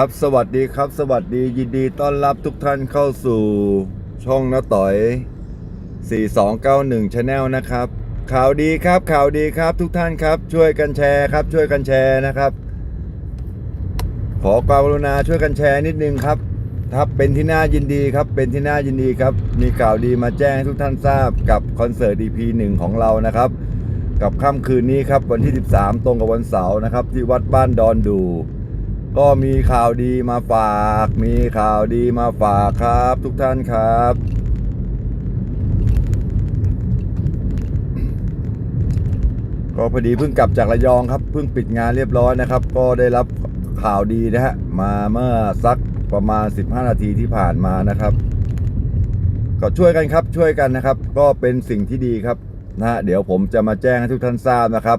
ครับสวัสดีครับ สวัสดียินดีต้อนรับทุกท่านเข้าสู่ช่องน้าต่อย 4291 Channel นะครับ ข่าวดีครับข่าวดีครับทุกท่านครับ ช่วยกันแชร์ครับ ช่วยกันแชร์นะครับ ขอความกรุณาช่วยกันแชร์นิดนึงครับครับ เป็นที่น่ายินดีครับ เป็นที่น่ายินดีครับ มีข่าวดีมาแจ้งให้ทุกท่านทราบกับคอนเสิร์ต EP 1ของเรานะครับ กับค่ำคืนนี้ครับวันที่ 13 ตรงกับวันเสาร์นะครับ ที่วัดบ้านดอนดู ก็มีข่าวดีมาฝาก มีข่าวดีมาฝากครับ ทุกท่านครับ ก็พอดีเพิ่งกลับจากระยองครับ เพิ่งปิดงานเรียบร้อยนะครับ ก็ได้รับข่าวดีนะฮะ มาเมื่อสักประมาณ 15 นาทีที่ผ่านมานะครับ ก็ช่วยกันครับ ช่วยกันนะครับ ก็เป็นสิ่งที่ดีครับนะฮะเดี๋ยวผมจะมาแจ้งให้ทุกท่านทราบนะครับ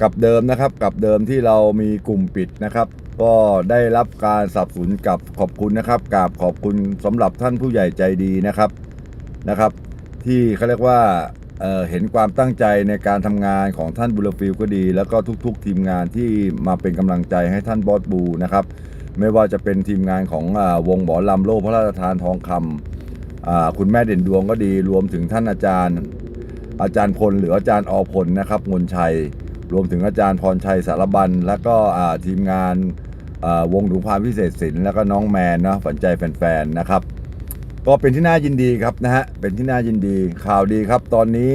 กับเดิมนะครับ กับเดิมที่เรามีกลุ่มปิดนะครับ ก็ได้รับการสนับสนุนกับขอบคุณนะครับกราบขอบคุณสำหรับท่านผู้ใหญ่ใจดีนะครับนะครับ ที่เขาเรียกว่าเเห็นความตั้งใจในการทำงานของท่านบุรฟิลก็ดี แล้วก็ทุก ๆ ทีมงานที่มาเป็นกำลังใจให้ท่านบอสบูนะครับ ไม่ว่าจะเป็นทีมงานของอวงหมอลำโลกพระราชทานทองคำอ่าคุณแม่เด่นดวงก็ดีรวมถึงท่านอาจารย์ อาจารย์พลหรืออาจารย์อพลนะครับมนชัย รวมถึงอาจารย์พรชัยสารบัน แล้วก็ทีมงานวงดุงพานพิเศษศิลป์แล้วก็น้องแมนนะฝันใจแฟนๆนะครับ ก็เป็นที่น่ายินดีครับนะฮะเป็นที่น่ายินดีข่าวดีครับ ตอนนี้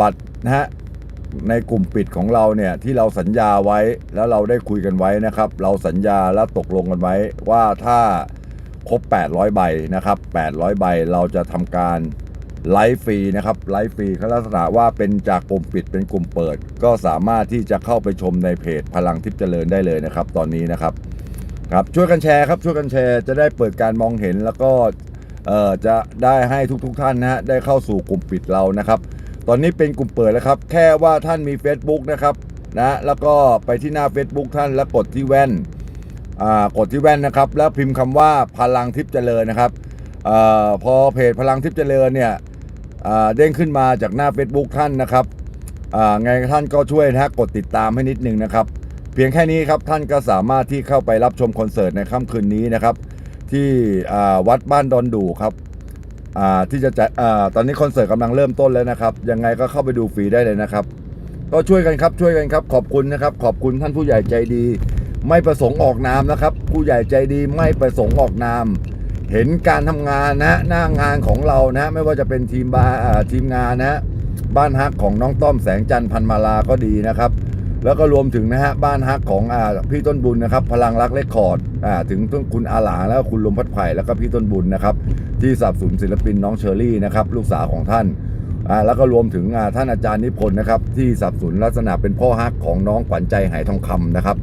บัตรนะฮะในกลุ่มปิดของเราเนี่ยที่เราสัญญาไว้แล้วเราได้คุยกันไว้นะครับ เราสัญญาและตกลงกันไว้ว่าถ้าครบ 800 ใบนะครับ 800 ใบเราจะทำการ ไลฟ์ฟรีนะครับไลฟ์ฟรีเขาลักษณะว่าเป็นจากกลุ่มปิดเป็นกลุ่มเปิด ก็สามารถที่จะเข้าไปชมในเพจพลังทิพย์เจริญได้เลยนะครับ ตอนนี้นะครับครับช่วยกันแชร์ครับช่วยกันแชร์จะได้เปิดการมองเห็นแล้วก็เออจะได้ให้ทุกๆทท่านนะฮะได้เข้าสู่กลุ่มปิดเรานะครับ ตอนนี้เป็นกลุ่มเปิดแล้วครับ แค่ว่าท่านมี Facebook นะครับนะแล้วก็ไปที่หน้า Facebook ท่านแล้วกดที่แว่นอ่ากดที่แว่นนะครับ แล้วพิมพ์คำว่าพลังทิพย์เจริญนะครับเอ่อพอเพจพลังทิพย์เจริญเนี่ย เด้งขึ้นมาจากหน้า Facebook ท่านนะครับอ่าไงท่านก็ช่วยนะกดติดตามให้นิดนึงนะครับ เพียงแค่นี้ครับท่านก็สามารถที่เข้าไปรับชมคอนเสิร์ตในค่ำคืนนี้นะครับ ที่วัดบ้านดอนดูครับที่จะจัดตอนนี้คอนเสิร์ตกำลังเริ่มต้นแล้วนะครับ ยังไงก็เข้าไปดูฟรีได้เลยนะครับ ก็ช่วยกันครับช่วยกันครับขอบคุณนะครับ ขอบคุณท่านผู้ใหญ่ใจดี ไม่ประสงค์ออกนามนะครับ ผู้ใหญ่ใจดีไม่ประสงค์ออกนาม เห็นการทำงานนะหน้างานของเรานะ ไม่ว่าจะเป็นทีมบาทีมงานนะ บ้านฮักของน้องต้อมแสงจันทร์พันมาลาก็ดีนะครับ แล้วก็รวมถึงนะฮะบ้านฮักของอพี่ต้นบุญนะครับ พลังรักเลคคอร์ดถึงต้นคุณอาหลาแล้วก็คุณลมพัดไผ่แล้วก็พี่ต้นบุญนะครับ ที่สับสนศิลปินน้องเชอรี่นะครับ ลูกสาวของท่านแล้วก็รวมถึงท่านอาจารย์นิพนธ์นะครับ ที่สับสนลักษณะเป็นพ่อฮักของน้องขวัญใจหายทองคำนะครับ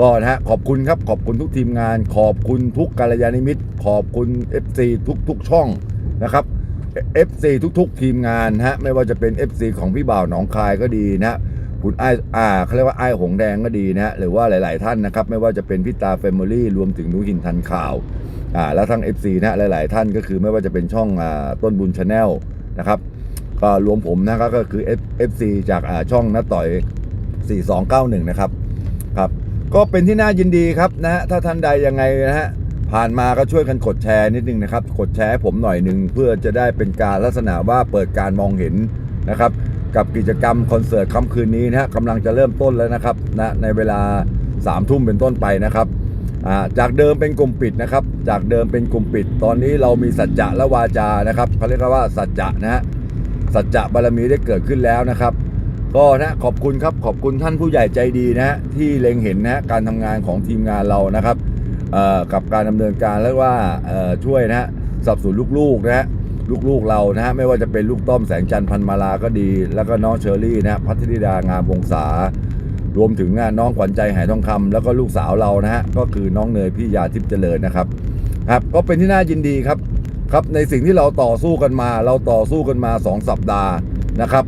ก็นะฮะขอบคุณครับขอบคุณทุกทีมงาน ขอบคุณทุกกัลยาณมิตรขอบคุณ FC ทุกๆช่องนะครับ FC ทุก ๆ ทีมงานฮะไม่ว่าจะเป็น FC ของพี่บ่าวหนองคายก็ดีนะฮะคุณไอ้อ่าเขาเรียกว่าไอ้หงแดงก็ดีนะฮะหรือว่าหลาย ๆ ท่านนะครับ ไม่ว่าจะเป็นพี่ตาแฟมิลี่รวมถึงนุหินทันข่าวอ่าแล้วทั้ง FC นะฮะหลาย ๆ ท่านก็คือไม่ว่าจะเป็นช่องอ่าต้นบุญชาแนลนะครับก็รวมผมนะครับก็คือ F- FC จากอ่าช่องน้าต่อย 4291 นะครับครับ ก็เป็นที่น่ายินดีครับนะฮะถ้าท่านใดยังไงนะฮะผ่านมาก็ช่วยกันกดแชร์นิดนึงนะครับ กดแชร์ผมหน่อยหนึ่งเพื่อจะได้เป็นการลักษณะว่าเปิดการมองเห็นนะครับ กับกิจกรรมคอนเสิร์ตค่ำคืนนี้นะฮะกำลังจะเริ่มต้นแล้วนะครับนะในเวลา3ามทุ่มเป็นต้นไปนะครับจากเดิมเป็นกลุ่มปิดนะครับ จากเดิมเป็นกลุ่มปิด ตอนนี้เรามีสัจจะและวาจานะครับเขาเรียกว่าสัจจะนะฮะสัจจะบารมีได้เกิดขึ้นแล้วนะครับ ก็นะขอบคุณครับขอบคุณท่านผู้ใหญ่ใจดีนะฮะที่เล็งเห็นนะการทำงานของทีมงานเรานะครับกับการดำเนินการแล้วว่าช่วยนะสับสนลูกๆนะลูกๆเรานะไม่ว่าจะเป็นลูกต้อมแสงจันทร์พันมาลาก็ดี แล้วก็น้องเชอรี่นะพัทธิดางามวงศารวมถึงน้องขวัญใจหายทองคำแล้วก็ลูกสาวเรานะฮะก็คือน้องเนยพี่ยาทิพย์เจริญนะครับครับ ก็เป็นที่น่ายินดีครับครับในสิ่งที่เราต่อสู้กันมา เราต่อสู้กันมาสองสัปดาห์นะครับ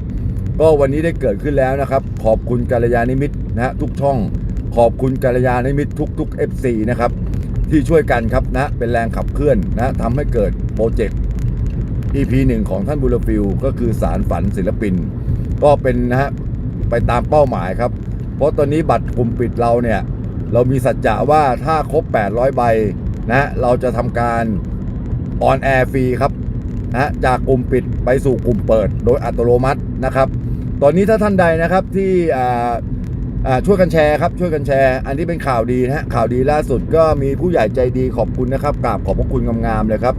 ก็วันนี้ได้เกิดขึ้นแล้วนะครับ ขอบคุณกัลยาณิมิตนะฮะทุกช่อง ขอบคุณกัลยาณิมิตทุก ๆ FC นะครับที่ช่วยกันครับนะเป็นแรงขับเคลื่อนนะทำให้เกิดโปรเจกต์ EP หนึ่งของท่านบุรฟิลก็คือสารฝันศิลปิน ก็เป็นนะฮะไปตามเป้าหมายครับ เพราะตอนนี้บัตรกลุ่มปิดเราเนี่ย เรามีสัจจะว่าถ้าครบ 800 ใบนะเราจะทำการออนแอร์ฟรีครับนะจากกลุ่มปิดไปสู่กลุ่มเปิดโดยอัตโนมัตินะครับ ตอนนี้ถ้าท่านใดนะครับที่ช่วยกันแชร์ครับช่วยกันแชร์ อันนี้เป็นข่าวดีนะฮะข่าวดีล่าสุดก็มีผู้ใหญ่ใจดีขอบคุณนะครับกราบขอบพระคุณงามๆเลยครับ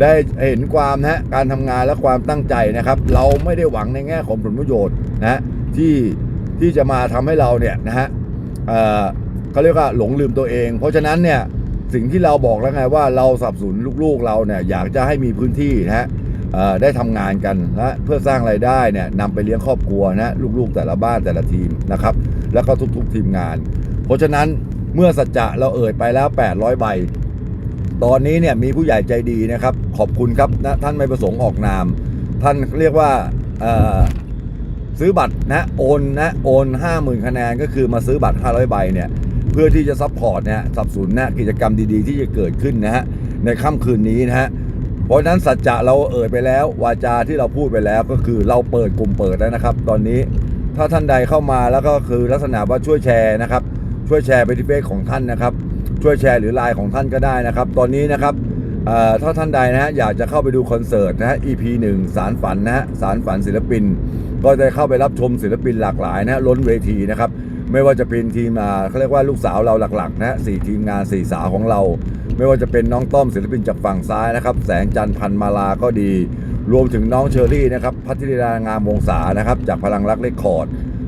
ได้เห็นความนะฮะการทำงานและความตั้งใจนะครับ เราไม่ได้หวังในแง่ของผลประโยชน์นะฮะที่ที่จะมาทำให้เราเนี่ยนะฮะเขาเรียกว่าหลงลืมตัวเอง เพราะฉะนั้นเนี่ยสิ่งที่เราบอกแล้วไงว่าเราสับสนลูกๆเราเนี่ยอยากจะให้มีพื้นที่นะฮะ ได้ทำงานกันนะเพื่อสร้างรายได้เนี่ยนำไปเลี้ยงครอบครัวนะลูกๆแต่ละบ้านแต่ละทีมนะครับ แล้วก็ทุกๆทีมงาน เพราะฉะนั้นเมื่อสัจจะเราเอ่ยไปแล้ว 800 ใบ ตอนนี้เนี่ยมีผู้ใหญ่ใจดีนะครับ ขอบคุณครับนะท่านไม่ประสงค์ออกนาม ท่านเรียกว่าซื้อบัตรนะโอนนะโอนห้าหมื่นคะแนนก็คือมาซื้อบัตร 500 ใบเนี่ยเพื่อที่จะซัพพอร์ตเนี่ยสับสนุนนะกิจกรรมดีๆ ที่จะเกิดขึ้นนะฮะในค่ำคืนนี้นะฮะ เพราะนั้นสัจจะเราเอ่ยไปแล้ววาจาที่เราพูดไปแล้วก็คือเราเปิดกลุ่มเปิดแล้วนะครับ ตอนนี้ถ้าท่านใดเข้ามาแล้วก็คือลักษณะว่าช่วยแชร์นะครับ ช่วยแชร์ไปที่เฟซของท่านนะครับ ช่วยแชร์หรือไลน์ของท่านก็ได้นะครับ ตอนนี้นะครับถ้าท่านใดนะฮะอยากจะเข้าไปดูคอนเสิร์ตนะฮะ EP 1 สารฝันนะฮะสารฝันศิลปิน ก็จะเข้าไปรับชมศิลปินหลากหลายนะฮะล้นเวทีนะครับ ไม่ว่าจะเป็นทีมาเขาเรียกว่าลูกสาวเราหลักๆนะสี่ทีมงานสี่สาวของเรา ไม่ว่าจะเป็นน้องต้อมศิลปินจากฝั่งซ้ายนะครับ แสงจันทร์พันมาลาก็ดี รวมถึงน้องเชอรี่นะครับพัทริดางามวงศานะครับ จากพลังรักเลคคอร์ด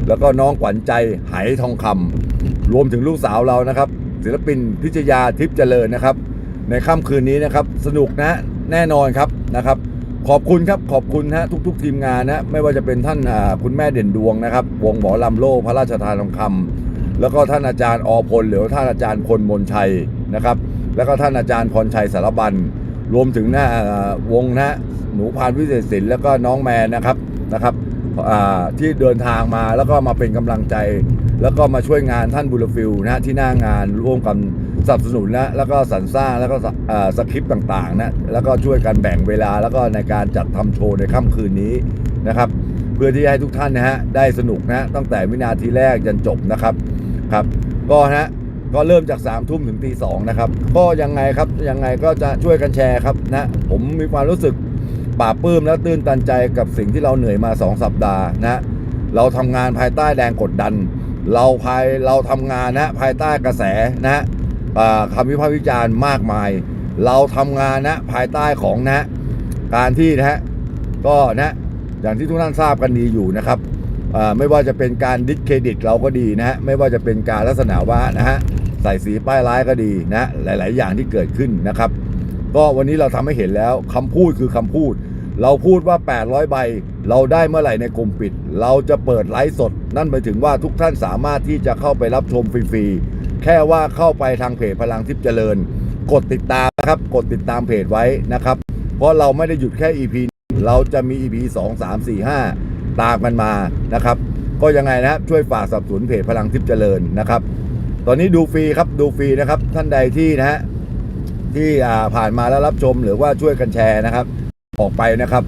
แล้วก็น้องขวัญใจไหทองคำรวมถึงลูกสาวเรานะครับ ศิลปินพิชยาทิพย์เจริญนะครับ ในค่ำคืนนี้นะครับ สนุกนะแน่นอนครับนะครับ ขอบคุณครับขอบคุณฮะทุก ๆ ทีมงานนะไม่ว่าจะเป็นท่านคุณแม่เด่นดวงนะครับ วงหมอลำโลพระราชทานทองคำแล้วก็ท่านอาจารย์อพลหรือท่านอาจารย์พลมนชัยนะครับ แล้วก็ท่านอาจารย์พรชัยสารบันรวมถึงนะอ่าวงนะหนูพานวิเศษศิลป์แล้วก็น้องแมนนะครับนะครับที่เดินทางมาแล้วก็มาเป็นกำลังใจ แล้วก็มาช่วยงานท่านบุรฟิลนะที่หน้างานร่วมกันสนับสนุนนะแล้วก็สรรสร้างแล้วก็สคริปต์ต่างๆนะแล้วก็ช่วยกันแบ่งเวลาแล้วก็ในการจัดทำโชว์ในค่ำคืนนี้นะครับ เพื่อที่ให้ทุกท่านนะฮะได้สนุกนะตั้งแต่วินาทีแรกยันจบนะครับครับก็นะฮะก็เริ่มจาก3ามทุ่มถึงตีสองนะครับ ก็ยังไงครับยังไงก็จะช่วยกันแชร์ครับนะผมมีความรู้สึกปลาบปลื้มและตื้นตันใจกับสิ่งที่เราเหนื่อยมา 2 สัปดาห์นะเราทำงานภายใต้แรงกดดัน เราภายเราทำงานนะภายใต้กระแสนะฮะคำวิพากษ์วิจารณ์มากมาย เราทำงานนะภายใต้ของนะ การที่นะฮะก็นะอย่างที่ทุกท่านทราบกันดีอยู่นะครับไม่ว่าจะเป็นการดิสเครดิตเราก็ดีนะฮะไม่ว่าจะเป็นการลักษณะว่านะฮะใส่สีป้ายร้ายก็ดีนะหลาย ๆ อย่างที่เกิดขึ้นนะครับ ก็วันนี้เราทำให้เห็นแล้วคำพูดคือคำพูด เราพูดว่า 800 ใบ เราได้เมื่อไหร่ในกลุ่มปิด เราจะเปิดไลฟ์สด นั่นหมายถึงว่าทุกท่านสามารถที่จะเข้าไปรับชมฟรีๆ แค่ว่าเข้าไปทางเพจพลังทิพย์เจริญ กดติดตามนะครับ กดติดตามเพจไว้นะครับ เพราะเราไม่ได้หยุดแค่ EP เราจะมี EP 2 3 4 5 ตามกันมานะครับ ก็ยังไงนะครับช่วยฝากสนับสนุนเพจพลังทิพย์เจริญนะครับ ตอนนี้ดูฟรีครับดูฟรีนะครับท่านใดที่นะฮะที่อ่าผ่านมาแล้วรับชมหรือว่าช่วยกันแชร์นะครับ ออกไปนะครับ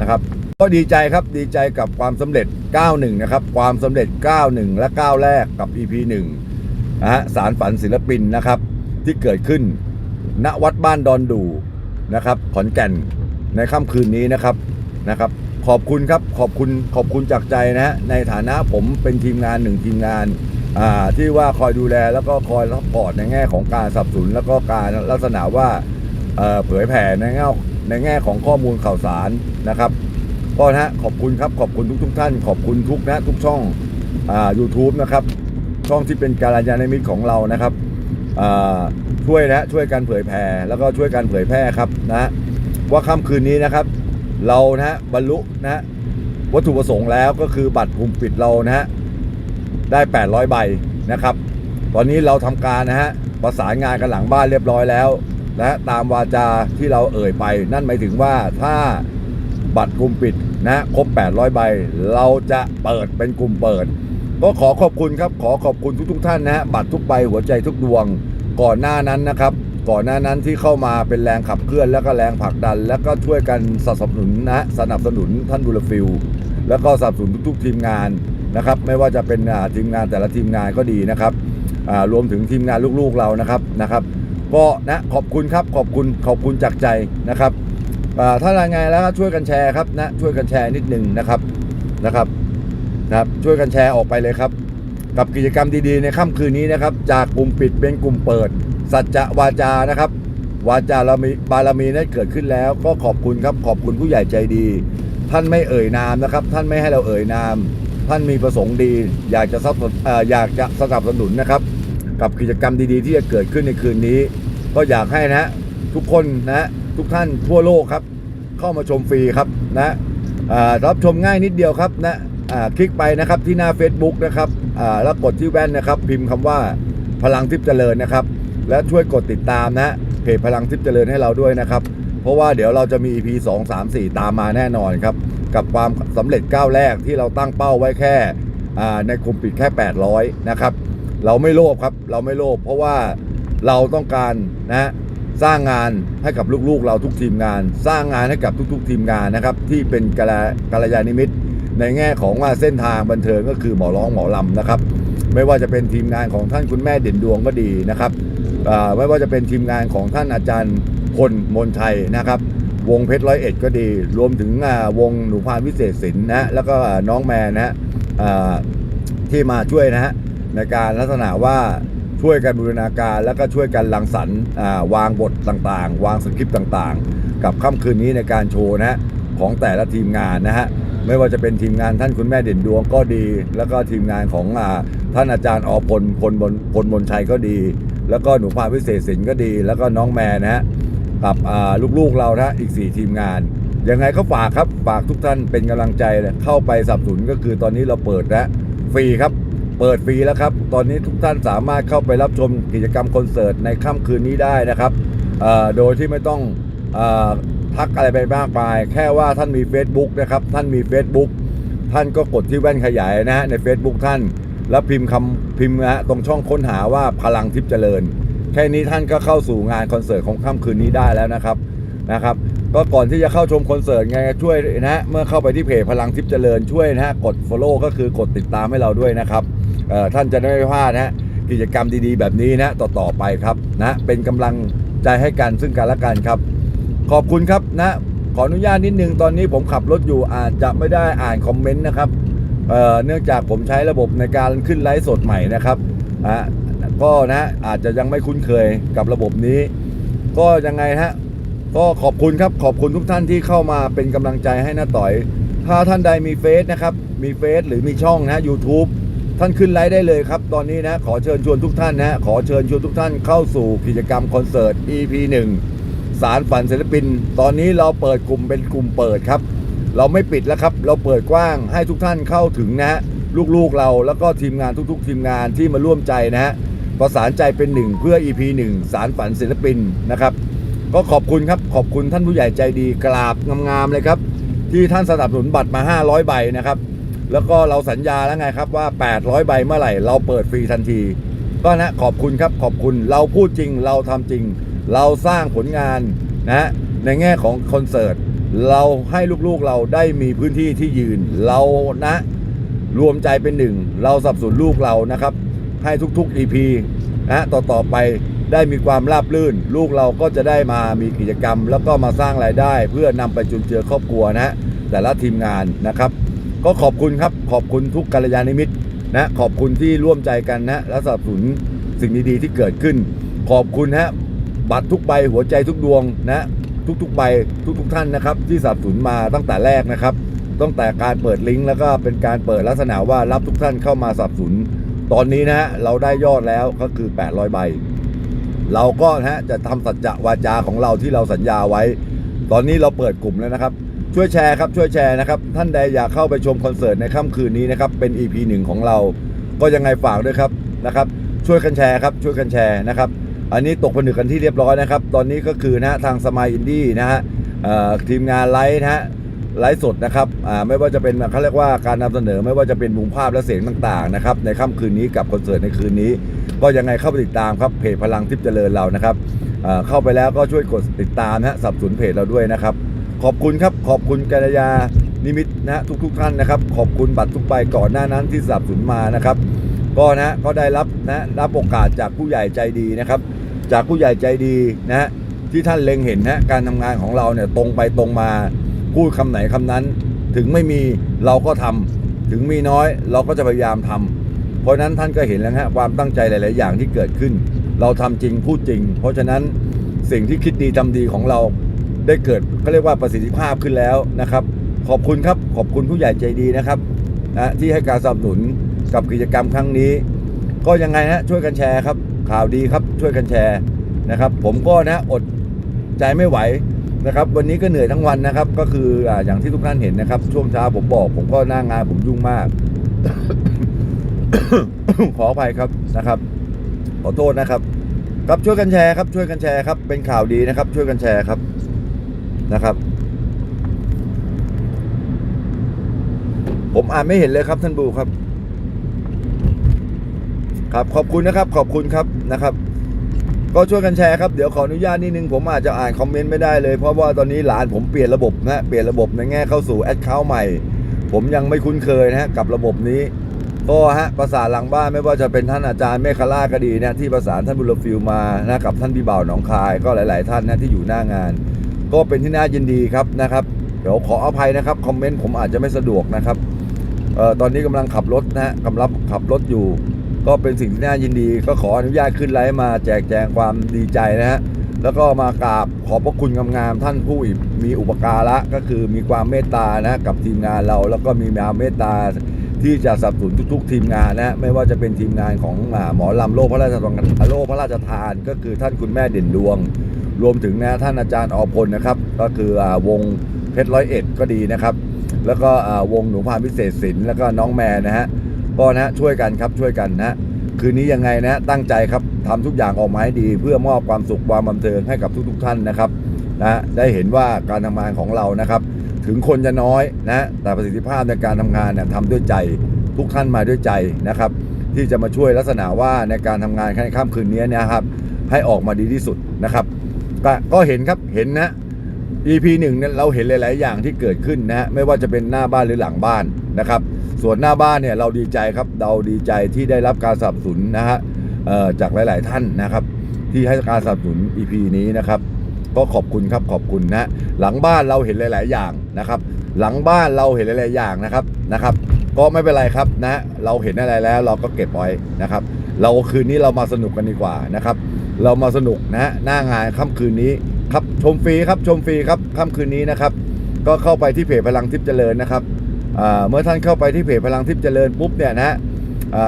นะครับ ก็ดีใจครับดีใจกับความสำเร็จ 91 นะครับ ความสำเร็จ 91 และก้าวแรกกับ EP 1นะฮะสารฝันศิลปินนะครับ ที่เกิดขึ้นณวัดบ้านดอนดูนะครับ ขอนแก่นในค่ำคืนนี้นะครับนะครับ ขอบคุณครับขอบคุณขอบคุณจากใจนะฮะในฐานะผมเป็นทีมงานหนึ่งทีมงานอ่าที่ว่าคอยดูแลแล้วก็คอยรับพอร์ตในแง่ของการสนับสนุนแล้วก็การลักษณะว่าเอ่อเผยแผ่ในแง่ ในแง่ของข้อมูลข่าวสารนะครับก็นะฮะขอบคุณครับขอบคุณทุกทุกๆท่าน ขอบคุณทุกนะทุกช่องอ่า YouTube นะครับ ช่องที่เป็นการยานมิตรของเรานะครับอ่าช่วยนะช่วยกันเผยแผ่แล้วก็ช่วยกันเผยแพร่ครับนะว่าค่ำคืนนี้นะครับ เรานะบรรลุนะวัตถุประสงค์แล้วก็คือบัตรกลุ่มปิดเรานะฮะได้ 800 ใบนะครับ ตอนนี้เราทำการนะฮะประสานงานกันหลังบ้านเรียบร้อยแล้ว นะฮะตามวาจาที่เราเอ่ยไป นั่นหมายถึงว่าถ้าบัตรกลุ่มปิดนะครบ 800 ใบ เราจะเปิดเป็นกลุ่มเปิด ก็ขอขอบคุณครับ ขอขอบคุณทุกๆทท่านนะฮะบัตรทุกใบหัวใจทุกดวง ก่อนหน้านั้นนะครับ ก่อนหน้านั้นที่เข้ามาเป็นแรงขับเคลื่อนแล้วก็แรงผลักดัน แล้วก็ช่วยกันสนับสนุนนะสนับสนุนท่านบุรฟิลแล้วก็สนับสนุนทุกๆทีมงานนะครับ ไม่ว่าจะเป็นทีมงานแต่ละทีมงานก็ดีนะครับรวมถึงทีมงานลูกๆเรานะครับนะครับ ก็นะขอบคุณครับขอบคุณขอบคุณจากใจนะครับถ้ารายงานแล้วก็ช่วยกันแชร์ครับนะช่วยกันแชร์นิดหนึ่งนะครับนะครับนะครับช่วยกันแชร์ออกไปเลยครับ กับกิจกรรมดีๆ ในค่ำคืนนี้นะครับ จากกลุ่มปิดเป็นกลุ่มเปิด สัจจะวาจานะครับ วาจาเรามีบารมีได้เกิดขึ้นแล้ว ก็ขอบคุณครับขอบคุณผู้ใหญ่ใจดี ท่านไม่เอ่ยนามนะครับ ท่านไม่ให้เราเอ่ยนาม ท่านมีประสงค์ดี อยากจะสนับอยากจะสนับสนุนนะครับ กับกิจกรรมดีๆ ที่จะเกิดขึ้นในคืนนี้ ก็อยากให้นะ ทุกคนนะทุกท่านทั่วโลกครับ เข้ามาชมฟรีครับนะรับชมง่ายนิดเดียวครับนะคลิกไปนะครับที่หน้า Facebook นะครับแล้วกดที่แว่นนะครับ พิมพ์คำว่าพลังทิพย์เจริญนะครับ และช่วยกดติดตามนะเพจพลังทิพย์เจริญให้เราด้วยนะครับ เพราะว่าเดี๋ยวเราจะมี EP 2 3 4 ตามมาแน่นอนครับ กับความสำเร็จก้าวแรกที่เราตั้งเป้าไว้แค่ในกลุ่มปิดแค่ 800 นะครับ เราไม่โลภครับ เราไม่โลภเพราะว่าเราต้องการนะสร้างงานให้กับลูกๆ เราทุกทีมงาน สร้างงานให้กับทุก ๆ ทีมงานนะครับ ที่เป็นกาลกาลยานิมิตในแง่ของว่าเส้นทางบันเทิงก็คือหมอร้องหมอลำนะครับ ไม่ว่าจะเป็นทีมงานของท่านคุณแม่เด่นดวงก็ดีนะครับไม่ว่าจะเป็นทีมงานของท่านอาจารย์พลมนชัยนะครับ วงเพชรร้อยเอ็ดก็ดี รวมถึงวงหนูพานวิเศษศิลป์นะแล้วก็น้องแมนนะฮะที่มาช่วยนะฮะ ในการลักษณะว่าช่วยกันบูรณาการแล้วก็ช่วยกันรังสรรค์วางบทต่างๆ วางสคริปต์ต่างๆ กับค่ำคืนนี้ในการโชว์นะฮะของแต่ละทีมงานนะฮะไม่ว่าจะเป็นทีมงานท่านคุณแม่เด่นดวงก็ดี แล้วก็ทีมงานของอท่านอาจารย์อพลพลบนพลบนชัยก็ดี แล้วก็หนูพาพิเศษสินก็ดี แล้วก็น้องแมนนะฮะกับลูกๆเรานะอีก 4 ทีมงานยังไงก็ฝากครับฝากทุกท่านเป็นกำลังใจเลยเข้าไปสับสนุนก็คือตอนนี้เราเปิดแล้วฟรีครับ เปิดฟรีแล้วครับ ตอนนี้ทุกท่านสามารถเข้าไปรับชมกิจกรรมคอนเสิร์ตในค่ำคืนนี้ได้นะครับ โดยที่ไม่ต้องออทักอะไรไปมากมาย แค่ว่าท่านมี Facebook นะครับ ท่านมี Facebook ท่านก็กดที่แว่นขยายนะฮะใน Facebook ท่าน แล้วพิมพ์คำพิมพ์นะฮะตรงช่องค้นหาว่าพลังทิพย์เจริญ แค่นี้ท่านก็เข้าสู่งานคอนเสิร์ตของค่ำคืนนี้ได้แล้วนะครับนะครับก็ก่อนที่จะเข้าชมคอนเสิร์ตไงช่วยนะฮะเมื่อเข้าไปที่เพจพลังทิพย์เจริญช่วยนะฮะกด Follow ก็คือกดติดตามให้เราด้วยนะครับ ท่านจะได้ไม่พลาดนะกิจกรรมดีๆ แบบนี้นะต่อๆไปครับนะเป็นกำลังใจให้กันซึ่งกันและกันครับ ขอบคุณครับนะขออนุญาตนิดนึงตอนนี้ผมขับรถอยู่อาจจะไม่ได้อ่านคอมเมนต์นะครับเเนื่องจากผมใช้ระบบในการขึ้นไลฟ์สดใหม่นะครับอะก็นะอาจจะยังไม่คุ้นเคยกับระบบนี้ ก็ยังไงฮะก็ขอบคุณครับขอบคุณทุกท่านที่เข้ามาเป็นกำลังใจให้น้าต่อย ถ้าท่านใดมีเฟซนะครับมีเฟซหรือมีช่องนะ YouTube ท่านขึ้นไลฟ์ได้เลยครับ ตอนนี้นะ ขอเชิญชวนทุกท่านนะ ขอเชิญชวนทุกท่านเข้าสู่กิจกรรมคอนเสิร์ต EP 1 สารฝันศิลปิน ตอนนี้เราเปิดกลุ่มเป็นกลุ่มเปิดครับ เราไม่ปิดแล้วครับ เราเปิดกว้างให้ทุกท่านเข้าถึงนะลูกๆเราแล้วก็ทีมงานทุก ๆ ทีมงานที่มาร่วมใจนะฮะประสานใจเป็นหนึ่งเพื่อ EP 1 สารฝันศิลปินนะครับ ก็ขอบคุณครับขอบคุณท่านผู้ใหญ่ใจดีกราบงามๆเลยครับ ที่ท่านสนับสนุนบัตรมา 500 ใบนะครับ แล้วก็เราสัญญาแล้วไงครับว่า 800 ใบเมื่อไหร่ เราเปิดฟรีทันที ก็นะขอบคุณครับขอบคุณเราพูดจริงเราทำจริง เราสร้างผลงานนะในแง่ของคอนเสิร์ตเราให้ลูกๆเราได้มีพื้นที่ที่ยืน เรานะรวมใจเป็นหนึ่ง เราสับสนลูกเรานะครับ ให้ทุกๆ EP นะต่อต่อๆไปได้มีความราบรื่น ลูกเราก็จะได้มามีกิจกรรม แล้วก็มาสร้างรายได้ เพื่อนำไปจุนเจือครอบครัวนะฮะแต่ละทีมงานนะครับ ก็ขอบคุณครับขอบคุณทุกกัลยาณมิตรนะขอบคุณที่ร่วมใจกันนะและสนับสนุนสิ่งดีๆที่เกิดขึ้น ขอบคุณฮะบัตรทุกใบหัวใจทุกดวงนะทุกๆใบทุกๆท่านนะครับ ที่สนับสนุนมาตั้งแต่แรกนะครับตั้งแต่การเปิดลิงก์แล้วก็เป็นการเปิดลักษณะว่ารับทุกท่านเข้ามาสนับสนุน ตอนนี้นะฮะเราได้ยอดแล้วก็คือ 800 ใบ เราก็นะฮะจะทำสัจจะวาจาของเราที่เราสัญญาไว้ ตอนนี้เราเปิดกลุ่มแล้วนะครับ ช่วยแชร์ครับช่วยแชร์นะครับ ท่านใดอยากเข้าไปชมคอนเสิร์ตในค่ำคืนนี้นะครับ เป็น EP หนึ่งของเรา ก็ยังไงฝากด้วยครับนะครับ ช่วยกันแชร์ครับช่วยกันแชร์นะครับ อันนี้ตกผนึกกันที่เรียบร้อยนะครับ ตอนนี้ก็คือนะฮะทางสมายอินดี้นะฮะทีมงานไลฟ์นะฮะไลฟ์สดนะครับไม่ว่าจะเป็นเขาเรียกว่าการนำเสนอไม่ว่าจะเป็นมุมภาพและเสียงต่างๆนะครับในค่ำคืนนี้กับคอนเสิร์ตในคืนนี้ ก็ยังไงเข้าไปติดตามครับเพจพลังทิพย์เจริญเรานะครับเข้าไปแล้วก็ช่วยกดติดตามนะฮะสับสนเพจเราด้วยนะครับ ขอบคุณครับ ขอบคุณกัลยานิมิตนะฮะทุกท่านนะครับ ขอบคุณบัตรทุกใบก่อนหน้านั้นที่สนับสนุนมานะครับ ก็นะก็ได้รับนะรับโอกาสจากผู้ใหญ่ใจดีนะครับ จากผู้ใหญ่ใจดีนะฮะที่ท่านเล็งเห็นนะการทำงานของเราเนี่ยตรงไปตรงมาพูดคำไหนคำนั้น ถึงไม่มีเราก็ทำถึงมีน้อยเราก็จะพยายามทำเพราะฉะนั้นท่านก็เห็นแล้วฮะความตั้งใจหลาย ๆ อย่างที่เกิดขึ้น เราทำจริงพูดจริง เพราะฉะนั้นสิ่งที่คิดดีทำดีของเรา ได้เกิดก็เรียกว่าประสิทธิภาพขึ้นแล้วนะครับ ขอบคุณครับขอบคุณผู้ใหญ่ใจดีนะครับนะที่ให้การสนับสนุนกับกิจกรรมครั้งนี้ ก็ยังไงฮะช่วยกันแชร์ครับ ข่าวดีครับช่วยกันแชร์นะครับ ผมก็นะอดใจไม่ไหวนะครับ วันนี้ก็เหนื่อยทั้งวันนะครับ ก็คืออย่างที่ทุกท่านเห็นนะครับ ช่วงเช้าผมบอก ผมก็หน้างานผมยุ่งมาก ขออภัยครับนะครับ ขอโทษนะครับ ครับช่วยกันแชร์ครับช่วยกันแชร์ครับ เป็นข่าวดีนะครับ ช่วยกันแชร์ครับ นะครับ ผมอ่านไม่เห็นเลยครับท่านบูครับ ครับขอบคุณนะครับ ขอบคุณครับนะครับ ก็ช่วยกันแชร์ครับเดี๋ยวขออนุญาตนิดนึงผมอาจจะอ่านคอมเมนต์ไม่ได้เลยเพราะว่าตอนนี้หลานผมเปลี่ยนระบบนะเปลี่ยนระบบในแง่เข้าสู่แอดเคาท์ใหม่ ผมยังไม่คุ้นเคยนะฮะกับระบบนี้ก็ฮะประสานหลังบ้านไม่ว่าจะเป็นท่านอาจารย์เมฆราก็ดีนะที่ประสานท่านบุรฟิลมานะกับท่านพี่บ่าวหนองคายก็หลาย ๆ ท่านนะที่อยู่หน้างาน ก็เป็นที่น่ายินดีครับนะครับ เดี๋ยวขออภัยนะครับคอมเมนต์ผมอาจจะไม่สะดวกนะครับเอ่อตอนนี้กำลังขับรถนะฮะกำลังขับรถอยู่ ก็เป็นสิ่งที่น่ายินดี ก็ขออนุญาตขึ้นไลฟ์มาแจกแจงความดีใจนะฮะแล้วก็มากราบขอบพระคุณงามๆท่านผู้มีอุปการะก็คือมีความเมตตานะกับทีมงานเรา แล้วก็มีความเมตตาที่จะสนับสนุนทุก ๆ ทีมงานนะไม่ว่าจะเป็นทีมงานของอ่าหมอลำโลกพระราชทานโลกพระราชทาน ก็คือท่านคุณแม่เด่นดวง รวมถึงนะท่านอาจารย์อพลนะครับ ก็คืออวงเพชรร้อยเอ็ดก็ดีนะครับ แล้วก็วงหนูพานพิเศษศิลป์แล้วก็น้องแมนนะฮะก็นะช่วยกันครับช่วยกันนะคืนนี้ยังไงนะตั้งใจครับทำทุกอย่างออกมาให้ดี เพื่อมอบความสุขความบันเทิงให้กับทุก ๆ ท่านนะครับนะได้เห็นว่าการทำงานของเรานะครับ ถึงคนจะน้อยนะแต่ประสิทธิภาพในการทำงานเนี่ยทำด้วยใจทุกท่านมาด้วยใจนะครับ ที่จะมาช่วยลักษณะว่าในการทำงานในค่ำคืนนี้เนยนะครับ ให้ออกมาดีที่สุดนะครับ ก็ก็เห็นครับเห็นนะ EP หนึ่งเนี่ยเราเห็นหลาย ๆ อย่างที่เกิดขึ้นนะไม่ว่าจะเป็นหน้าบ้านหรือหลังบ้านนะครับ ส่วนหน้าบ้านเนี่ยเราดีใจครับเราดีใจที่ได้รับการสนับสนุนนะฮะจากหลาย ๆ ท่านนะครับ ที่ให้การสนับสนุน EP นี้นะครับ ก็ขอบคุณครับขอบคุณนะหลังบ้านเราเห็นหลาย ๆ อย่างนะครับ หลังบ้านเราเห็นหลาย ๆ อย่างนะครับนะครับ ก็ไม่เป็นไรครับนะเราเห็นอะไรแล้วเราก็เก็บไว้นะครับ เราคืนนี้เรามาสนุกกันดีกว่านะครับ เรามาสนุกนะฮะหน้างานค่ำคืนนี้ครับชมฟรีครับชมฟรีครับค่ำคืนนี้นะครับ ก็เข้าไปที่เพจพลังทิพย์เจริญนะครับเมื่อท่านเข้าไปที่เพจพลังทิพย์เจริญปุ๊บเนี่ยนะฮะ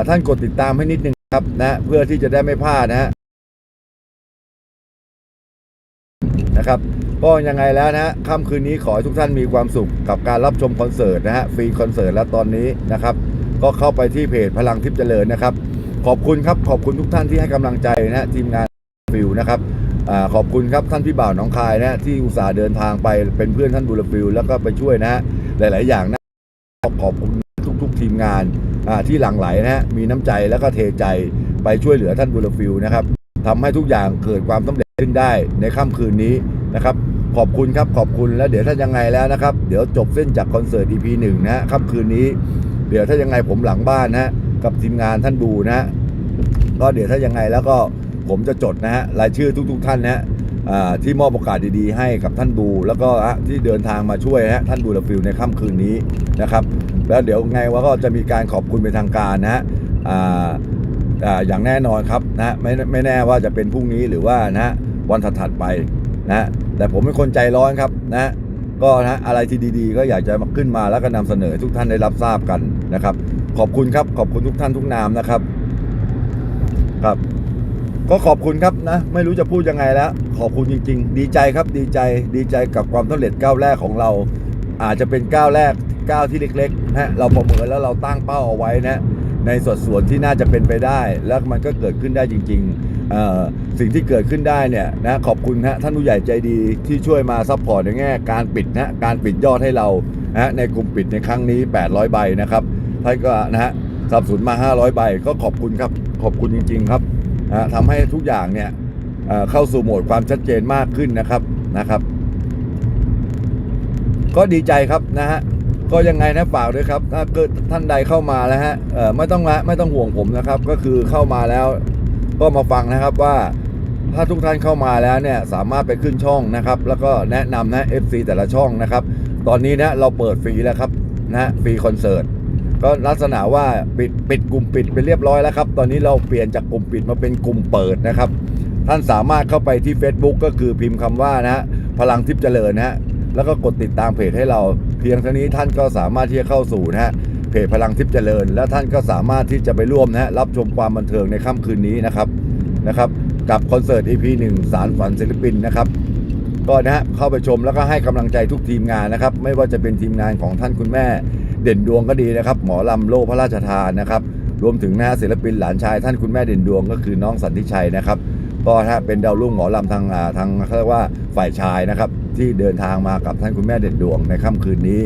ท่านกดติดตามให้นิดนึงครับนะเพื่อที่จะได้ไม่พลาดนะฮะนะครับก็ยังไงแล้วนะฮะค่ำคืนนี้ขอให้ทุกท่านมีความสุขกับการรับชมคอนเสิร์ตนะฮะฟรีคอนเสิร์ตแล้วตอนนี้นะครับ ก็เข้าไปที่เพจพลังทิพย์เจริญนะครับ ขอบคุณครับขอบคุณทุกท่านที่ให้กำลังใจนะฮะทีมงาน ฟิลนะครับอขอบคุณครับท่านพี่บ่าวน้องคายนะที่อุตส่าห์เดินทางไปเป็นเพื่อนท่านบุรฟิลแล้วก็ไปช่วยนะฮะหลาย ๆ อย่างนะขอบคุณทุก ๆ ทีมงานที่หลั่งไหลนะฮะมีน้ำใจแล้วก็เทใจไปช่วยเหลือท่านบุรฟิลนะครับทำให้ทุกอย่างเกิดความสำเร็จขึ้นได้ในค่ำคืนนี้นะครับขอบคุณครับขอบคุณแล้วเดี๋ยวถ้ายังไงแล้วนะครับ เดี๋ยวจบเส้นจากคอนเสิร์ต EP หนึ่งนะฮะค่ำคืนนี้ เดี๋ยวถ้ายังไงผมหลังบ้านนะฮะกับทีมงานท่านบูนะฮะก็เดี๋ยวถ้ายังไงแล้วก็ ผมจะจดนะฮะรายชื่อทุก ๆ ท่านนะฮะที่มอบโอกาสดีๆ ให้กับท่านบู แล้วก็ที่เดินทางมาช่วยนะฮะท่านบูลฟิลในค่ำคืนนี้นะครับ แล้วเดี๋ยวไงว่าก็จะมีการขอบคุณเป็นทางการนะฮะออย่างแน่นอนครับนะไม่ไม่แน่ว่าจะเป็นพรุ่งนี้หรือว่านะฮะวันถัดๆไปนะฮะแต่ผมเป็นคนใจร้อนครับนะก็นะอะไรที่ดีๆ ก็อยากจะขึ้นมาแล้วก็นำเสนอทุกท่านได้รับทราบกันนะครับ ขอบคุณครับขอบคุณทุกท่านทุกนามนะครับครับ ก็ขอบคุณครับนะ ไม่รู้จะพูดยังไงแล้ว ขอบคุณจริง ๆ ดีใจครับดีใจดีใจกับความสำเร็จก้าวแรกของเรา อาจจะเป็นก้าวแรกก้าวที่เล็กๆนะเราประเมินแล้วเราตั้งเป้าเอาไว้นะในส่วนส่วนที่น่าจะเป็นไปได้ แล้วมันก็เกิดขึ้นได้จริงๆสิ่งที่เกิดขึ้นได้เนี่ยนะขอบคุณฮะท่านผู้ใหญ่ใจดีที่ช่วยมาซัพพอร์ตในแง่การปิดนะการปิดยอดให้เรานะในกลุ่มปิดในครั้งนี้ 800 ใบนะครับท่านก็นะฮะสับสนุนมา 500 ใบก็ขอบคุณครับ ขอบคุณจริง ๆ ครับ นะทำให้ทุกอย่างเนี่ยเข้าสู่โหมดความชัดเจนมากขึ้นนะครับนะครับ ก็ดีใจครับนะฮะก็ยังไงนะฝากด้วยครับถ้าเกิดท่านใดเข้ามาแล้วฮะไม่ต้องละไม่ต้องห่วงผมนะครับ ก็คือเข้ามาแล้ว ก็มาฟังนะครับว่าถ้าทุกท่านเข้ามาแล้วเนี่ยสามารถไปขึ้นช่องนะครับ แล้วก็แนะนำนะ FC แต่ละช่องนะครับ ตอนนี้นะเราเปิดฟรีแล้วครับนะฟรีคอนเสิร์ต ก็ลักษณะว่าปิดปิดกลุ่มปิดไปเรียบร้อยแล้วครับ ตอนนี้เราเปลี่ยนจากกลุ่มปิดมาเป็นกลุ่มเปิดนะครับ ท่านสามารถเข้าไปที่ Facebook ก็คือพิมพ์คำว่านะฮะพลังทิพย์เจริญนะฮะแล้วก็กดติดตามเพจให้เรา เพียงเท่านี้ท่านก็สามารถที่จะเข้าสู่นะฮะเพจพลังทิพย์เจริญ แล้วท่านก็สามารถที่จะไปร่วมนะฮะรับชมความบันเทิงในค่ำคืนนี้นะครับนะครับ กับคอนเสิร์ต EP 1 สารฝันศิลปินนะครับก็นะฮะเข้าไปชมแล้วก็ให้กำลังใจทุกทีมงานนะครับ ไม่ว่าจะเป็นทีมงานของท่านคุณแม่ เด่นดวงก็ดีนะครับ หมอลำโลกพระราชทานนะครับรวมถึงนะฮะศิลปินหลานชายท่านคุณแม่เด่นดวงก็คือน้องสันติชัยนะครับก็นะฮะเป็นดาวรุ่งหมอลำทางอ่าทางเขาเรียกว่าฝ่ายชายนะครับที่เดินทางมากับท่านคุณแม่เด่นดวงในค่ำคืนนี้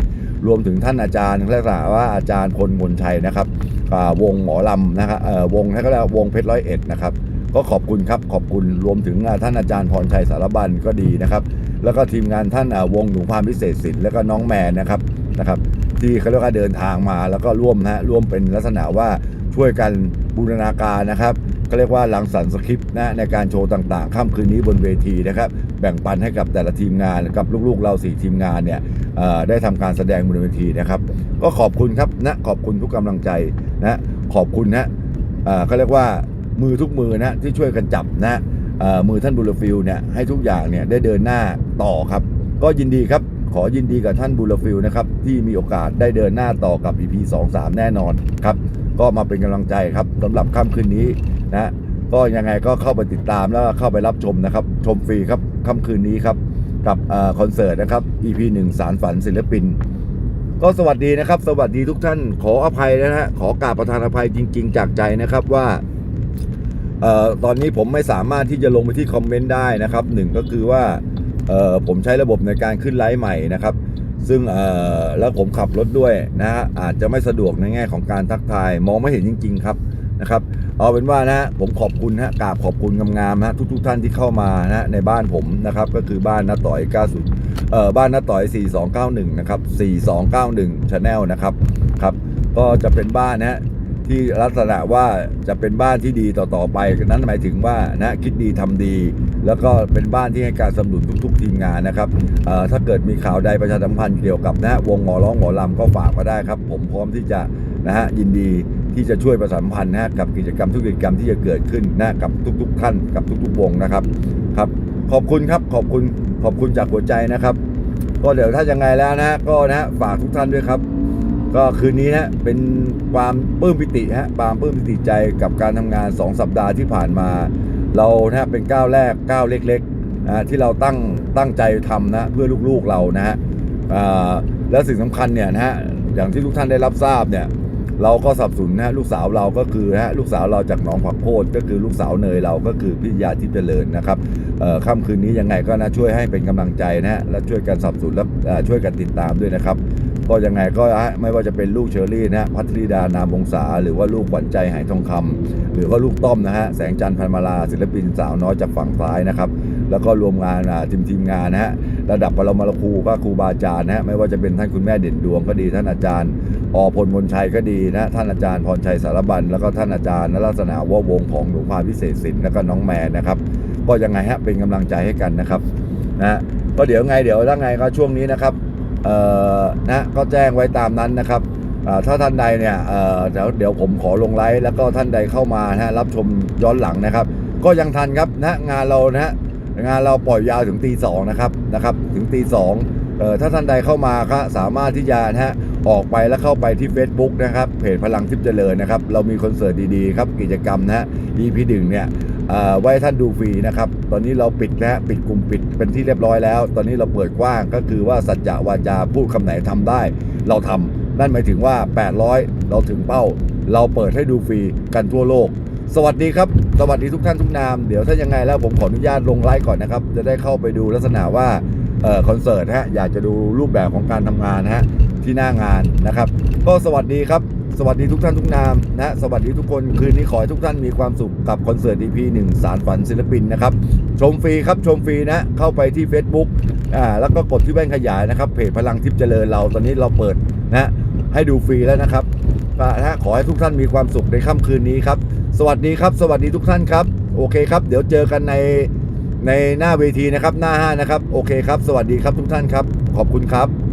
รวมถึงท่านอาจารย์เรียกว่าอาจารย์พลมนชัยนะครับอ่าวงหมอลำนะครับเอ่อวงนะก็เรียกว่าวงเพชรร้อยเอ็ดนะครับก็ขอบคุณครับขอบคุณรวมถึงท่านอาจารย์พรชัยสารบันก็ดีนะครับ แล้วก็ทีมงานท่านอ่าวงหนูพามพิเศษศิลป์แล้วก็น้องแมนนะครับนะครับ ที่เขาเรียกว่าเดินทางมาแล้วก็ร่วมนะร่วมเป็นลักษณะว่าช่วยกันบูรณาการนะครับก็เรียกว่าหลังสรรค์สคริปต์นะในการโชว์ต่างๆค่ำคืนนี้บนเวทีนะครับ แบ่งปันให้กับแต่ละทีมงานกับลูกๆ เราสี่ทีมงานเนี่ยได้ทำการแสดงบนเวทีนะครับ ก็ขอบคุณครับนะขอบคุณทุกกำลังใจนะขอบคุณนะเขาเรียกว่ามือทุกมือนะที่ช่วยกันจับนะมือท่านบุรฟิลเนี่ยให้ทุกอย่างเนี่ยได้เดินหน้าต่อครับ ก็ยินดีครับ ขอยินดีกับท่านบุรฟิลนะครับที่มีโอกาสได้เดินหน้าต่อกับ EP 2 3 แน่นอนครับก็มาเป็นกำลังใจครับสำหรับค่ำคืนนี้นะก็ยังไงก็เข้าไปติดตามแล้วเข้าไปรับชมนะครับ ชมฟรีครับค่ำคืนนี้ครับกับอคอนเสิร์ตนะครับ EP 1 สารฝันศิลปิน ก็สวัสดีนะครับ สวัสดีทุกท่านขออภัยนะฮะขอกราบประทานอภัยจริง ๆ จากใจนะครับว่าออตอนนี้ผมไม่สามารถที่จะลงไปที่คอมเมนต์ได้นะครับหนึ่งก็คือว่า ผมใช้ระบบในการขึ้นไลฟ์ใหม่นะครับ ซึ่งเออแล้วผมขับรถด้วยนะฮะอาจจะไม่สะดวกในแง่ของการทักทาย มองไม่เห็นจริง ๆ ครับนะครับ เอาเป็นว่านะฮะผมขอบคุณฮะกราบขอบคุณงามๆฮะทุกๆท่านที่เข้ามานะฮะในบ้านผมนะครับ ก็คือบ้านนาต่อย90เอ่อบ้านนาต่อย 4291 นะครับ 4291 Channel นะครับครับก็จะเป็นบ้านนะฮะ ที่ลักษณะว่าจะเป็นบ้านที่ดีต่อๆไปนั้นหมายถึงว่านะคิดดีทำดี แล้วก็เป็นบ้านที่ให้การสนับสนุนทุก ๆ ทีมงานนะครับถ้าเกิดมีข่าวใดประชาสัมพันธ์เกี่ยวกับนะฮะวงหมอร้องหมอลำก็ฝากมาได้ครับ ผมพร้อมที่จะนะฮะยินดีที่จะช่วยประชาสัมพันธ์นะกับกิจกรรมทุกกิจกรรมที่จะเกิดขึ้นนะกับทุก ๆ ท่านกับทุก ๆ วงนะครับครับ ขอบคุณครับขอบคุณขอบคุณจากหัวใจนะครับ ก็เดี๋ยวถ้ายังไงแล้วนะก็นะฮะฝากทุกท่านด้วยครับ ก็คืนนี้นะเป็นความปลื้มปิติฮะความปลื้มปิติใจกับการทำงาน 2 สัปดาห์ที่ผ่านมา เรานะฮะเป็นก้าวแรกก้าวเล็กๆนะที่เราตั้งตั้งใจทำนะเพื่อลูกๆเรานะฮะและสิ่งสำคัญเนี่ยนะฮะอย่างที่ทุกท่านได้รับทราบเนี่ยเราก็สับสนนะฮะลูกสาวเราก็คือนะฮะลูกสาวเราจากหนองผักโพดก็คือลูกสาวเนยเราก็คือพิยาทิพย์เจริญนะครับเอ่อค่ำคืนนี้ยังไงก็นะช่วยให้เป็นกำลังใจนะฮะและช่วยกันสับสนและช่วยกันติดตามด้วยนะครับ ก็ยังไงก็ฮะไม่ว่าจะเป็นลูกเชอรี่นะฮะพัทริดานามวงศาหรือว่าลูกขวัญใจหายทองคำหรือว่าลูกต้อมนะฮะแสงจันทร์พันมาลาศิลปินสาวน้อยจากฝั่งซ้ายนะครับแล้วก็รวมงานทีมทีมงานนะฮะระดับปรมาครูก็ครูบาอาจารย์นะฮะไม่ว่าจะเป็นท่านคุณแม่เด่นดวงก็ดีท่านอาจารย์อพลมนชัยก็ดีนะท่านอาจารย์พรชัยสารบัน แล้วก็ท่านอาจารย์นลักษณะว่าวงของหลวงพ่อพิเศษศิลป์แล้วก็น้องแมนนะครับ ก็ยังไงฮะเป็นกำลังใจให้กันนะครับนะก็เดี๋ยวไงเดี๋ยวถ้าไงก็ช่วงนี้นะครับ นะก็แจ้งไว้ตามนั้นนะครับถ้าท่านใดเนี่ยเดี๋ยวเดี๋ยวผมขอลงไลฟ์แล้วก็ท่านใดเข้ามานะรับชมย้อนหลังนะครับ ก็ยังทันครับนะงานเรานะงานเราปล่อยยาวถึงตีสองนะครับนะครับถึงตีสองเอ่อถ้าท่านใดเข้ามาก็สามารถที่จะนะฮะออกไปแล้วเข้าไปที่ Facebook นะครับเพจพลังทิพย์เจริญนะครับ เรามีคอนเสิร์ตดีๆครับกิจกรรมนะฮะ EP หนึ่งเนี่ย ไว้ท่านดูฟรีนะครับ ตอนนี้เราปิดนะฮะปิดกลุ่มปิดเป็นที่เรียบร้อยแล้ว ตอนนี้เราเปิดกว้างก็คือว่าสัจจะวาจาพูดคำไหนทำได้ เราทำนั่นหมายถึงว่า 800 เราถึงเป้า เราเปิดให้ดูฟรีกันทั่วโลก สวัสดีครับ สวัสดีทุกท่านทุกนาม เดี๋ยวถ้ายังไงแล้วผมขออนุญาตลงไลฟ์ก่อนนะครับ จะได้เข้าไปดูลักษณะว่าออคอนเสิร์ตฮะอยากจะดูรูปแบบของการทำงานฮะที่หน้างานนะครับ ก็สวัสดีครับ สวัสดีทุกท่านทุกนามนะสวัสดีทุกคนคืนนี้ขอให้ทุกท่านมีความสุขกับคอนเสิร์ต EP 1สารฝันศิลปินนะครับ ชมฟรีครับชมฟรีนะ เข้าไปที่ Facebook อ่าแล้วก็กดที่แว่นขยายนะครับเพจพลังทิพย์เจริญเราตอนนี้เราเปิดนะให้ดูฟรีแล้วนะครับนะฮะขอให้ทุกท่านมีความสุขในค่ำคืนนี้ครับ สวัสดีครับ สวัสดีทุกท่านครับ โอเคครับ เดี๋ยวเจอกันในในหน้าเวทีนะครับ หน้าห้านะครับ โอเคครับ สวัสดีครับทุกท่านครับ ขอบคุณครับ